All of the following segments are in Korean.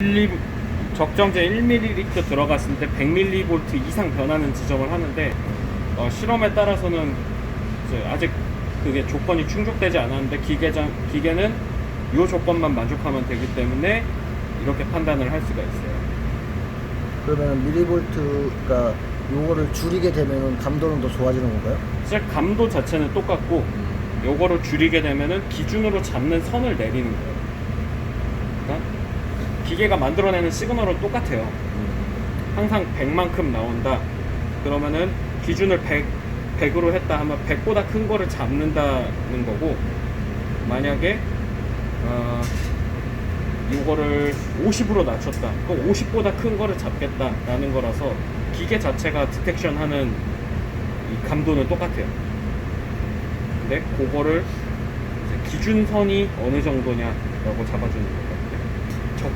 1 적정제 1ml 들어갔을 때 100mV 이상 변하는 지점을 하는데 어, 실험에 따라서는 이제 아직 그게 조건이 충족되지 않았는데 기계장, 기계는 이 조건만 만족하면 되기 때문에 이렇게 판단을 할 수가 있어요. 그러면 미리볼트가 요거를 줄이게 되면 감도는 더 좋아지는 건가요? 진짜 감도 자체는 똑같고 요거를 줄이게 되면은 기준으로 잡는 선을 내리는 거예요. 그러니까 기계가 만들어내는 시그널은 똑같아요. 항상 100만큼 나온다. 그러면은 기준을 100, 100으로 했다 하면 100보다 큰 거를 잡는다는 거고 만약에 어, 이거를 50으로 낮췄다. 그럼 50보다 큰 거를 잡겠다라는 거라서 기계 자체가 디텍션 하는 이 감도는 똑같아요. 근데 그거를 기준선이 어느 정도냐라고 잡아주는 거거든요.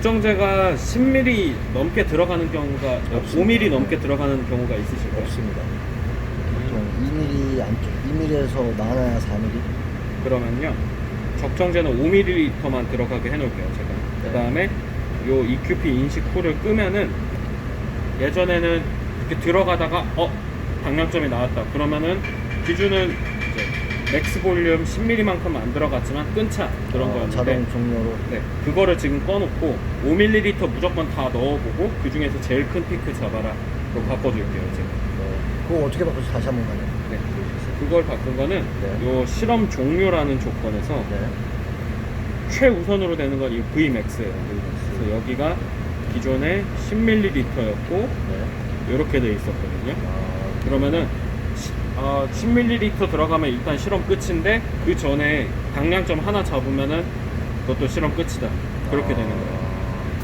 적정제가 10mm 넘게 들어가는 경우가 없습니다. 5mm 넘게 들어가는 경우가 있으실까요? 없습니다. 보통 2mm 안쪽, 2mm에서 많아야 4mm. 그러면요 적정제는 5ml만 들어가게 해놓을게요 제가 네. 그 다음에 요 EQP 인식 쿨을 끄면은 예전에는 이렇게 들어가다가 어 방향점이 나왔다 그러면은 기준은 맥스 볼륨 10ml만큼 안 들어갔지만 끊자 그런 어, 거였는데 자동 종료로. 네, 그거를 지금 꺼놓고 5ml 무조건 다 넣어보고 그 중에서 제일 큰 피크 잡아라 로 바꿔줄게요 지금 네. 그거 어떻게 바꿔서 다시 한 번만요? 네. 그걸 바꾼 거는 네. 요 실험 종료라는 조건에서 네. 최우선으로 되는 건 이 Vmax예요. 그래서 여기가 기존에 10ml였고 네. 이렇게 돼 있었거든요. 아, 그러면은 시- 어, 10ml 들어가면 일단 실험 끝인데 그 전에 방향점 하나 잡으면은 그것도 실험 끝이다. 그렇게 되는 거예요.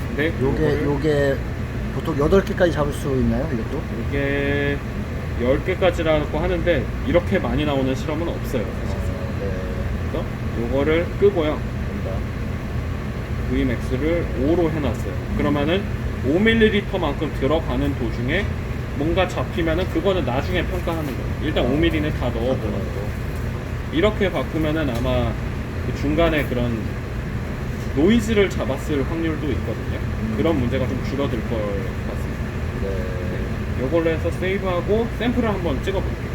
근데 요게, 요거를- 요게 보통 8개까지 잡을 수 있나요? 이것도? 이게 10개까지라고 하는데 이렇게 많이 나오는 실험은 없어요. 사실. 아, 네. 그래서 요거를 끄고요. Vmax를 5로 해놨어요. 그러면은 5ml만큼 들어가는 도중에 뭔가 잡히면은 그거는 나중에 평가하는 거예요. 일단 5mm는 다 넣어보는 거. 이렇게 바꾸면은 아마 그 중간에 그런 노이즈를 잡았을 확률도 있거든요. 음. 그런 문제가 좀 줄어들 걸 같습니다. 네. 이걸로 해서 세이브하고 샘플을 한번 찍어볼게요.